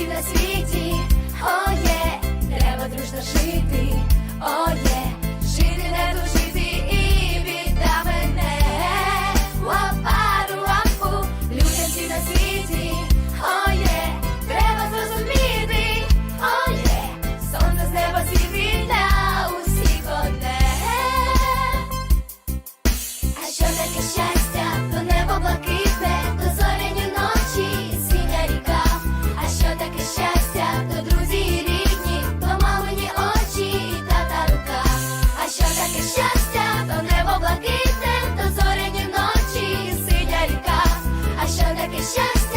всі на світі, о є, треба дружно жити, оє. Oh. таке щастя.